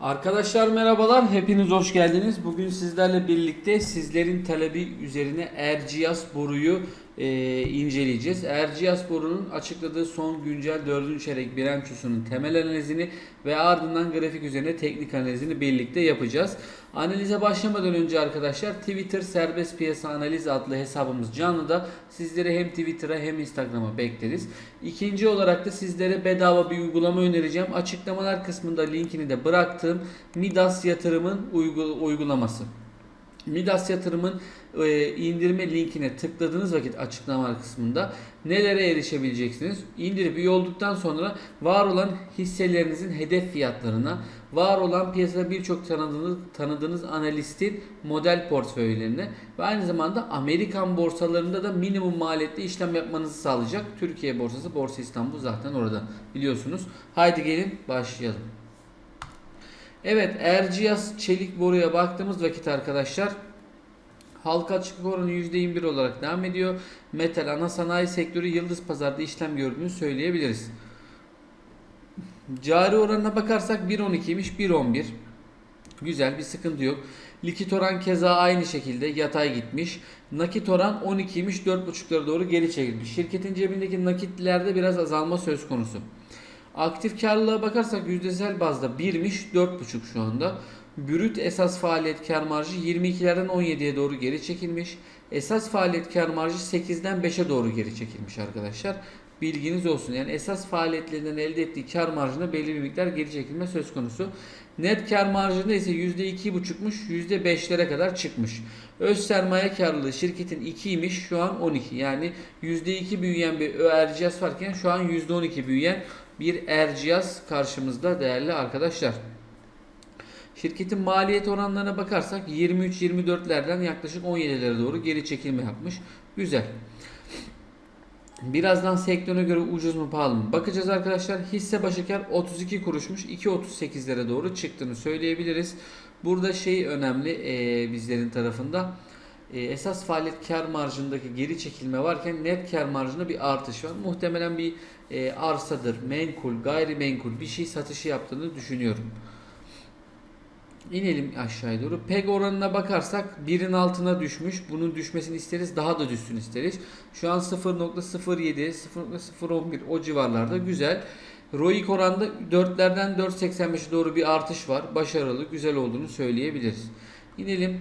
Arkadaşlar merhabalar, hepiniz hoş geldiniz. Bugün sizlerle birlikte sizlerin talebi üzerine Erciyes boruyu e, inceleyeceğiz. Erciyes borunun açıkladığı son güncel 4. çeyrek bilançosunun temel analizini ve ardından grafik üzerine teknik analizini birlikte yapacağız. Analize başlamadan önce arkadaşlar Twitter Serbest Piyasa Analiz adlı hesabımız canlıda. Sizleri hem Twitter'a hem Instagram'a bekleriz. İkinci olarak da sizlere bedava bir uygulama önereceğim. Açıklamalar kısmında linkini de bıraktığım Midas yatırımın uygu- uygulaması. Midas yatırımın e, indirme linkine tıkladığınız vakit açıklama kısmında nelere erişebileceksiniz? İndirip üye olduktan sonra var olan hisselerinizin hedef fiyatlarına, var olan piyasada birçok tanıdığınız, tanıdığınız analistin model portföylerine ve aynı zamanda Amerikan borsalarında da minimum maliyette işlem yapmanızı sağlayacak. Türkiye borsası, Borsa İstanbul zaten orada biliyorsunuz. Haydi gelin başlayalım. Evet Erciyes çelik boruya baktığımız vakit arkadaşlar halka açıklık oranı %21 olarak devam ediyor. Metal ana sanayi sektörü yıldız pazarda işlem gördüğünü söyleyebiliriz. Cari oranına bakarsak 1.12'ymiş 1.11. Güzel bir sıkıntı yok. Likit oran keza aynı şekilde yatay gitmiş. Nakit oran 12'ymiş 4.5'lara doğru geri çekilmiş. Şirketin cebindeki nakitlerde biraz azalma söz konusu. Aktif karlılığa bakarsak yüzdesel bazda 1'miş 4.5 şu anda. Brüt esas faaliyet kar marjı 22'lerden 17'ye doğru geri çekilmiş. Esas faaliyet kar marjı 8'den 5'e doğru geri çekilmiş arkadaşlar. Bilginiz olsun. Yani esas faaliyetlerinden elde ettiği kar marjına belli bir miktar geri çekilme söz konusu. Net kar marjında ise %2,5'muş %5'lere kadar çıkmış. Öz sermaye karlılığı şirketin 2'ymiş şu an 12. Yani %2 büyüyen bir Erciyes varken şu an %12 büyüyen bir Erciyes karşımızda değerli arkadaşlar. Şirketin maliyet oranlarına bakarsak 23-24'lerden yaklaşık 17'lere doğru geri çekilme yapmış. Güzel. Birazdan sektörüne göre ucuz mu pahalı mı? Bakacağız arkadaşlar. Hisse başı kar 32 kuruşmuş. 2.38'lere doğru çıktığını söyleyebiliriz. Burada şey önemli e, bizlerin tarafında. E, esas faaliyet kar marjındaki geri çekilme varken net kar marjında bir artış var. Muhtemelen bir e, arsadır, menkul, gayrimenkul bir şey satışı yaptığını düşünüyorum. İnelim aşağıya doğru. PEG oranına bakarsak birin altına düşmüş. Bunun düşmesini isteriz. Daha da düşsün isteriz. Şu an 0.07, 0.011 o civarlarda. Güzel. ROIC oranda 4'lerden 4.85'e doğru bir artış var. Başarılı, güzel olduğunu söyleyebiliriz. İnelim.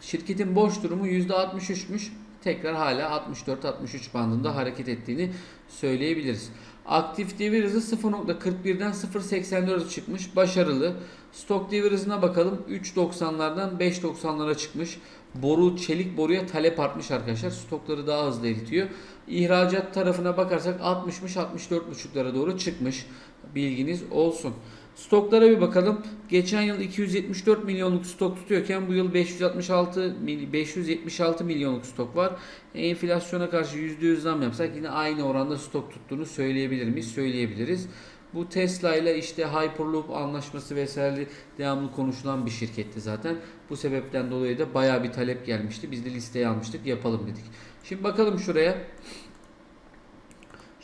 Şirketin boş durumu %63'müş. Tekrar hala 64-63 bandında hareket ettiğini söyleyebiliriz. Aktif devir hızı 0.41'den 0.84'e çıkmış. Başarılı. Stok devir hızına bakalım. 3.90'lardan 5.90'lara çıkmış. Boru, çelik boruya talep artmış arkadaşlar. Stokları daha hızlı eritiyor. İhracat tarafına bakarsak 60'mış 64.5'lara doğru çıkmış. Bilginiz olsun. Stoklara bir bakalım. Geçen yıl 274 milyonluk stok tutuyorken bu yıl 566 mil- 576 milyonluk stok var. Enflasyona karşı %100 zam yapsak yine aynı oranda stok tuttuğunu söyleyebilir miyiz? Söyleyebiliriz. Bu Tesla ile işte Hyperloop anlaşması vesaire devamlı konuşulan bir şirketti zaten. Bu sebepten dolayı da bayağı bir talep gelmişti. Biz de listeye almıştık yapalım dedik. Şimdi bakalım şuraya.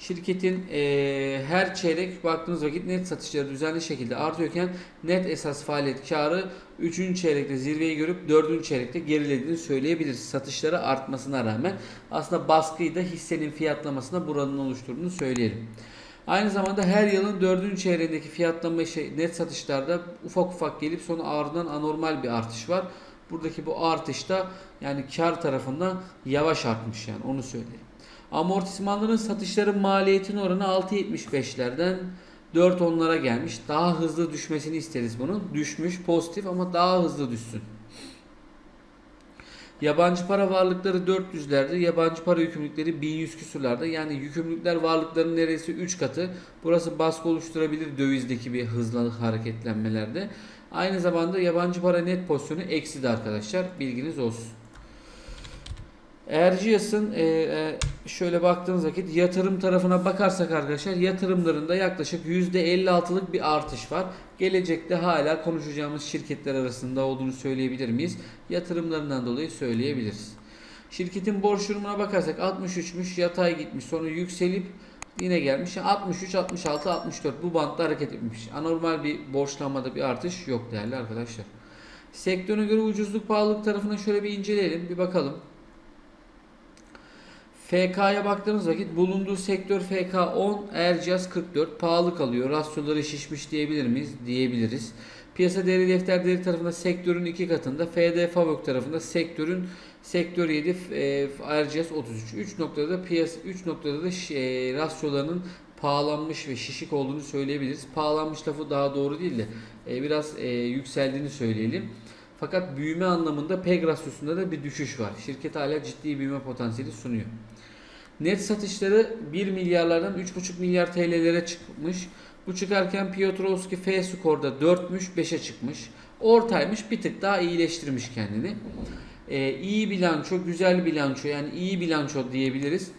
Şirketin eee, her çeyrek baktığınız vakit net satışları düzenli şekilde artıyorken net esas faaliyet karı 3. çeyrekte zirveyi görüp 4. çeyrekte gerilediğini söyleyebiliriz. Satışları artmasına rağmen aslında baskıyı da hissenin fiyatlamasına buranın oluşturduğunu söyleyelim. Aynı zamanda her yılın 4. çeyreğindeki fiyatlama şey, net satışlarda ufak ufak gelip sonra ardından anormal bir artış var. Buradaki bu artışta yani kar tarafından yavaş artmış yani onu söyleyelim. Amortismanların satışların maliyetin oranı 6.75'lerden 4.10'lara gelmiş. Daha hızlı düşmesini isteriz bunun. Düşmüş pozitif ama daha hızlı düşsün. Yabancı para varlıkları 400'lerde, yabancı para yükümlülükleri 1100 küsurlarda. Yani yükümlülükler varlıkların neredeyse 3 katı. Burası baskı oluşturabilir dövizdeki bir hızlı hareketlenmelerde. Aynı zamanda yabancı para net pozisyonu eksi de arkadaşlar. Bilginiz olsun. Erciyes'in e, e, şöyle baktığınız vakit yatırım tarafına bakarsak arkadaşlar yatırımlarında yaklaşık %56'lık bir artış var. Gelecekte hala konuşacağımız şirketler arasında olduğunu söyleyebilir miyiz? Yatırımlarından dolayı söyleyebiliriz. Şirketin borç durumuna bakarsak 63'müş yatay gitmiş sonra yükselip Yine gelmiş 63, 66, 64 bu bantta hareket etmiş. Anormal bir borçlanmada bir artış yok değerli arkadaşlar. Sektörüne göre ucuzluk pahalılık tarafına şöyle bir inceleyelim bir bakalım. FK'ya baktığımız vakit bulunduğu sektör FK 10, Erciyes 44 pahalı kalıyor. Rasyoları şişmiş diyebilir miyiz? Diyebiliriz. Piyasa değeri defter değeri tarafında sektörün iki katında. FD Favök tarafında sektörün sektör 7 e, Erciyes 33. 3 noktada piyasa 3 noktada da e, rasyolarının pahalanmış ve şişik olduğunu söyleyebiliriz. Pahalanmış lafı daha doğru değil de e, biraz e, yükseldiğini söyleyelim. Fakat büyüme anlamında PEG rasyosunda da bir düşüş var. Şirket hala ciddi büyüme potansiyeli sunuyor. Net satışları 1 milyarlardan 3,5 milyar TL'lere çıkmış. Bu çıkarken Piotrowski F skorda 4'müş 5'e çıkmış. Ortaymış bir tık daha iyileştirmiş kendini. Ee, iyi bilanço, güzel bilanço yani iyi bilanço diyebiliriz.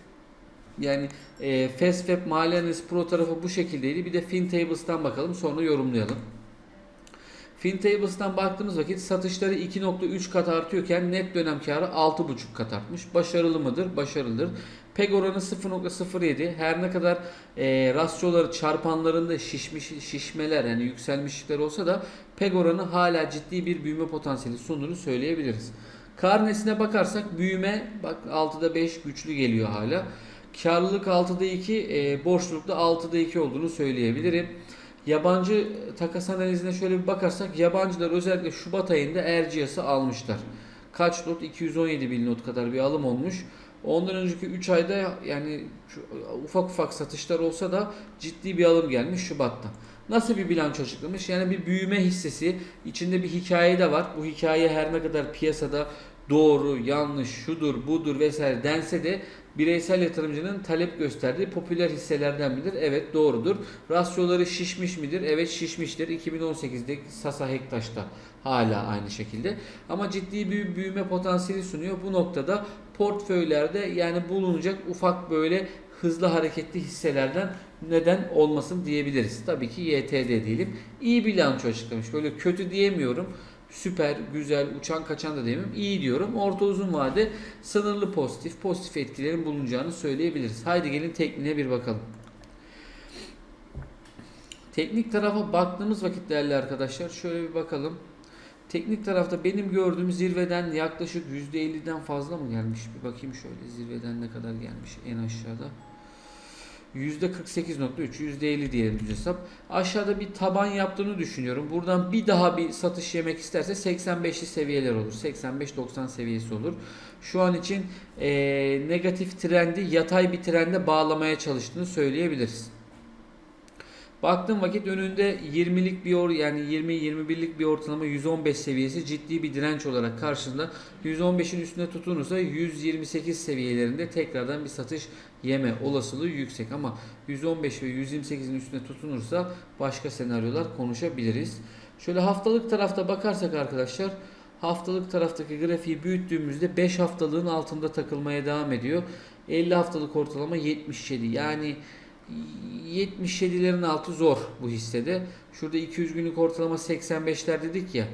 Yani e, FastFab Mali Pro tarafı bu şekildeydi. Bir de FinTables'tan bakalım sonra yorumlayalım. FinTables'tan baktığımız vakit satışları 2.3 kat artıyorken net dönem karı 6.5 kat artmış. Başarılı mıdır? Başarılıdır. PEG oranı 0.07. Her ne kadar e, rasyoları çarpanlarında şişmiş şişmeler yani yükselmişlikler olsa da PEG oranı hala ciddi bir büyüme potansiyeli sunduğunu söyleyebiliriz. Karnesine bakarsak büyüme bak 6'da 5 güçlü geliyor hala. Karlılık 6'da 2, e, borçlulukta 6'da 2 olduğunu söyleyebilirim. Yabancı takas analizine şöyle bir bakarsak yabancılar özellikle Şubat ayında Erciyes'i almışlar. Kaç lot? 217 bin lot kadar bir alım olmuş. Ondan önceki 3 ayda yani ufak ufak satışlar olsa da ciddi bir alım gelmiş Şubat'ta. Nasıl bir bilanço açıklamış? Yani bir büyüme hissesi, içinde bir hikaye de var. Bu hikaye her ne kadar piyasada doğru, yanlış, şudur, budur vesaire dense de bireysel yatırımcının talep gösterdiği popüler hisselerden midir? Evet doğrudur. Rasyoları şişmiş midir? Evet şişmiştir. 2018'de Sasa Hektaş'ta hala aynı şekilde. Ama ciddi bir büyüme potansiyeli sunuyor. Bu noktada portföylerde yani bulunacak ufak böyle hızlı hareketli hisselerden neden olmasın diyebiliriz. Tabii ki YTD diyelim. İyi bilanço açıklamış. Böyle kötü diyemiyorum süper, güzel, uçan kaçan da diyemem. İyi diyorum. Orta uzun vade sınırlı pozitif, pozitif etkilerin bulunacağını söyleyebiliriz. Haydi gelin tekniğe bir bakalım. Teknik tarafa baktığımız vakit değerli arkadaşlar şöyle bir bakalım. Teknik tarafta benim gördüğüm zirveden yaklaşık %50'den fazla mı gelmiş? Bir bakayım şöyle zirveden ne kadar gelmiş en aşağıda. %48.3, %50 diyelim düz hesap. Aşağıda bir taban yaptığını düşünüyorum. Buradan bir daha bir satış yemek isterse 85'li seviyeler olur. 85-90 seviyesi olur. Şu an için e, negatif trendi yatay bir trende bağlamaya çalıştığını söyleyebiliriz. Baktığım vakit önünde 20'lik bir or yani 20-21'lik bir ortalama 115 seviyesi ciddi bir direnç olarak karşında. 115'in üstünde tutunursa 128 seviyelerinde tekrardan bir satış yeme olasılığı yüksek ama 115 ve 128'in üstünde tutunursa başka senaryolar konuşabiliriz. Şöyle haftalık tarafta bakarsak arkadaşlar haftalık taraftaki grafiği büyüttüğümüzde 5 haftalığın altında takılmaya devam ediyor. 50 haftalık ortalama 77 yani 77'lerin altı zor bu hissede. Şurada 200 günlük ortalama 85'ler dedik ya.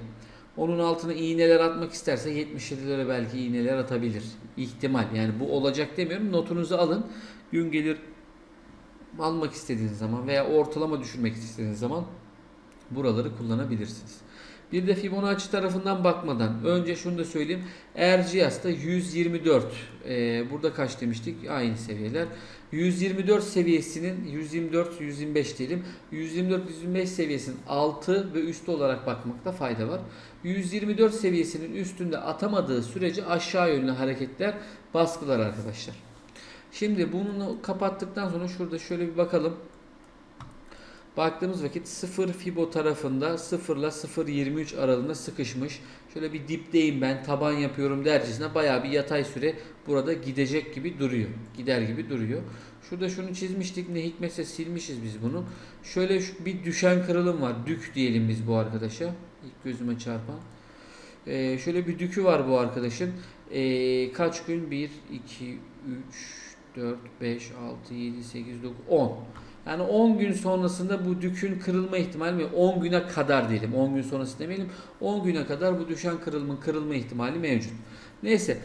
Onun altına iğneler atmak isterse 77'lere belki iğneler atabilir. İhtimal. Yani bu olacak demiyorum. Notunuzu alın. Gün gelir almak istediğiniz zaman veya ortalama düşürmek istediğiniz zaman buraları kullanabilirsiniz. Bir de Fibonacci tarafından bakmadan önce şunu da söyleyeyim. Erciyes'ta 124. Ee, burada kaç demiştik? Aynı seviyeler. 124 seviyesinin 124 125 diyelim. 124 125 seviyesinin altı ve üstü olarak bakmakta fayda var. 124 seviyesinin üstünde atamadığı sürece aşağı yönlü hareketler baskılar arkadaşlar. Şimdi bunu kapattıktan sonra şurada şöyle bir bakalım. Baktığımız vakit 0 Fibo tarafında 0 ile 0.23 aralığında sıkışmış. Şöyle bir dipteyim ben taban yapıyorum dercesine bayağı bir yatay süre burada gidecek gibi duruyor. Gider gibi duruyor. Şurada şunu çizmiştik ne hikmetse silmişiz biz bunu. Şöyle bir düşen kırılım var. Dük diyelim biz bu arkadaşa. İlk gözüme çarpan. Ee, şöyle bir dükü var bu arkadaşın. Ee, kaç gün? 1, 2, 3, 4, 5, 6, 7, 8, 9, 10. Yani 10 gün sonrasında bu dükün kırılma ihtimali mi? 10 güne kadar diyelim. 10 gün sonrası demeyelim. 10 güne kadar bu düşen kırılımın kırılma ihtimali mevcut. Neyse.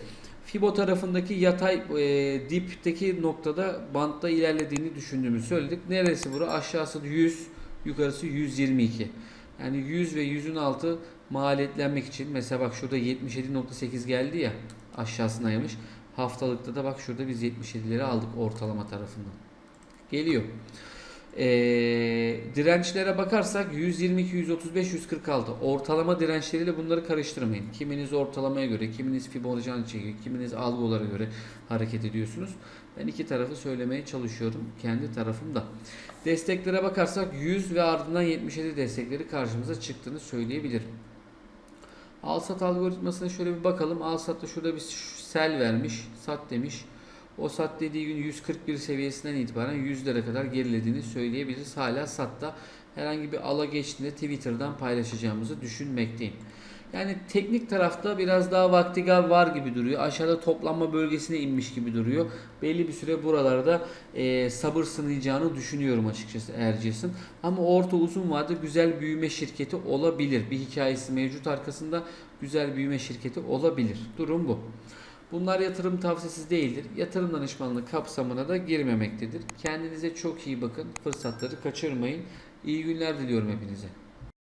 Fibo tarafındaki yatay e, dipteki noktada bantta ilerlediğini düşündüğümüzü söyledik. Neresi bura? Aşağısı 100, yukarısı 122. Yani 100 ve 100'ün altı maliyetlenmek için mesela bak şurada 77.8 geldi ya aşağısındaymış. Haftalıkta da bak şurada biz 77'leri aldık ortalama tarafından. Geliyor. Ee, dirençlere bakarsak 122, 135, 146 ortalama dirençleriyle bunları karıştırmayın. Kiminiz ortalamaya göre, kiminiz Fibonacci'ni çekiyor, kiminiz algolara göre hareket ediyorsunuz. Ben iki tarafı söylemeye çalışıyorum kendi tarafımda. Desteklere bakarsak 100 ve ardından 77 destekleri karşımıza çıktığını söyleyebilirim. Alsat algoritmasına şöyle bir bakalım. Alsat'ta şurada bir sel vermiş, sat demiş. O sat dediği gün 141 seviyesinden itibaren 100'lere kadar gerilediğini söyleyebiliriz. Hala satta herhangi bir ala geçtiğinde Twitter'dan paylaşacağımızı düşünmekteyim. Yani teknik tarafta biraz daha vaktiga var gibi duruyor. Aşağıda toplanma bölgesine inmiş gibi duruyor. Belli bir süre buralarda e, sabır sınayacağını düşünüyorum açıkçası Erciyes'in. Ama orta uzun vadede güzel büyüme şirketi olabilir. Bir hikayesi mevcut arkasında güzel büyüme şirketi olabilir. Durum bu. Bunlar yatırım tavsiyesi değildir. Yatırım danışmanlığı kapsamına da girmemektedir. Kendinize çok iyi bakın. Fırsatları kaçırmayın. İyi günler diliyorum hepinize.